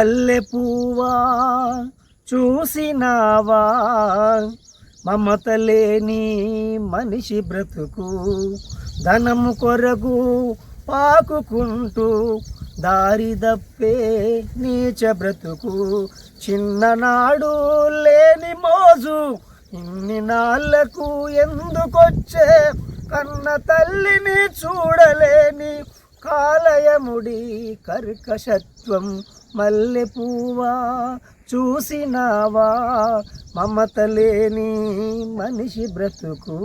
పల్లె పువ్వా చూసినావా? మమత లేని మనిషి బ్రతుకు. ధనము కొరకు పాకుకుంటూ దారి దప్పే నీచ బ్రతుకు. చిన్ననాడు లేని మోజు ఇన్ని నాళ్ళకు ఎందుకొచ్చే? కన్న తల్లిని చూడలేని కాలయముడి కర్కశత్వం. మల్లె పువ్వా చూసినావా? మమత లేని మనిషి బ్రతుకు.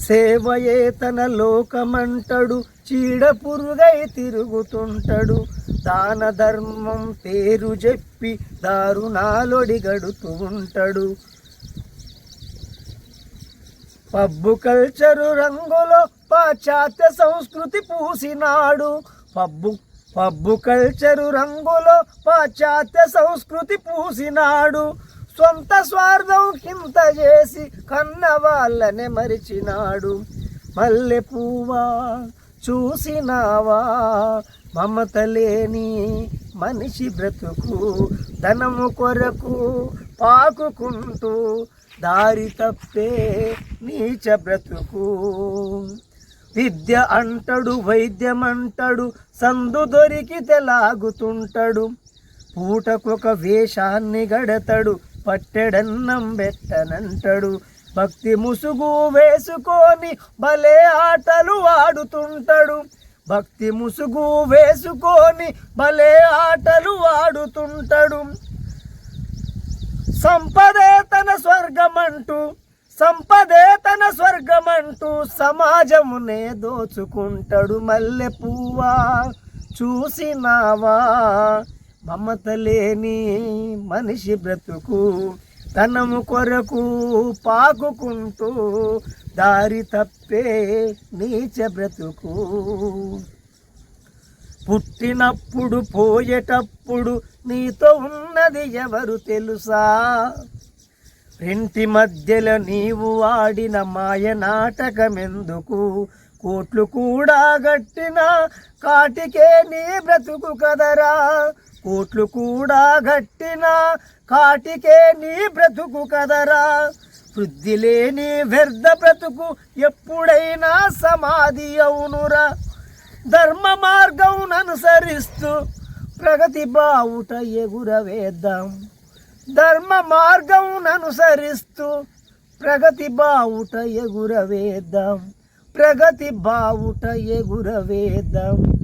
సేవయే తన లోకమంటడు చీడ పురుగై తిరుగుతుంటాడు. దాన ధర్మం పేరు చెప్పి దారుణాలొడి గడుతూ ఉంటాడు పబ్బు కల్చరు రంగులో పాశ్చాత్య సంస్కృతి పూసినాడు. పబ్బు పబ్బు కల్చరు రంగులో పాశ్చాత్య సంస్కృతి పూసినాడు. సొంత స్వార్థం కింత చేసి కన్న వాళ్ళనే మరిచినాడు. మల్లె పువ్వా చూసినావా? మమత లేని మనిషి బ్రతుకు ధనము కొరకు పాకుకుంటూ దారి తప్పే నీచ బ్రతుకు. విద్య అంటడు వైద్యం అంటడు సందు దొరికితే లాగుతుంటాడు. పూటకొక వేషాన్ని గడతడు పట్టెడన్నం పెట్టనంటాడు భక్తి ముసుగు వేసుకొని భలే ఆటలు ఆడుతుంటాడు. భక్తి ముసుగు వేసుకొని భలే ఆటలు ఆడుతుంటాడు. సంపదే తన స్వర్గమంటూ సంపదే తన స్వర్గమంటూ సమాజమునే దోచుకుంటాడు మల్లె పువ్వా చూసినావా? మమత లేని మనిషి బ్రతుకు తనము కొరకు పాకుకుంటూ దారి తప్పే నీచ బ్రతుకు. పుట్టినప్పుడు పోయేటప్పుడు నీతో ఉన్నది ఎవరు తెలుసా? ఇంటి మధ్యలో నీవు ఆడిన మాయ నాటకమెందుకు? కోట్లు కూడా గట్టిన కాటికే నీ బ్రతుకు కదరా? కోట్లు కూడా గట్టిన కాటికే నీ బ్రతుకు కదరా? వృద్ధి లేని వ్యర్థ బ్రతుకు ఎప్పుడైనా సమాధి అవునురా? ధర్మ మార్గం అనుసరిస్తూ ప్రగతి బావుట ఎగురవేద్దాం. ధర్మ మార్గముననుసరిస్తూ ప్రగతి బావుట ఎగురవేద్దాం. ప్రగతి బావుట ఎగురవేద్దాం.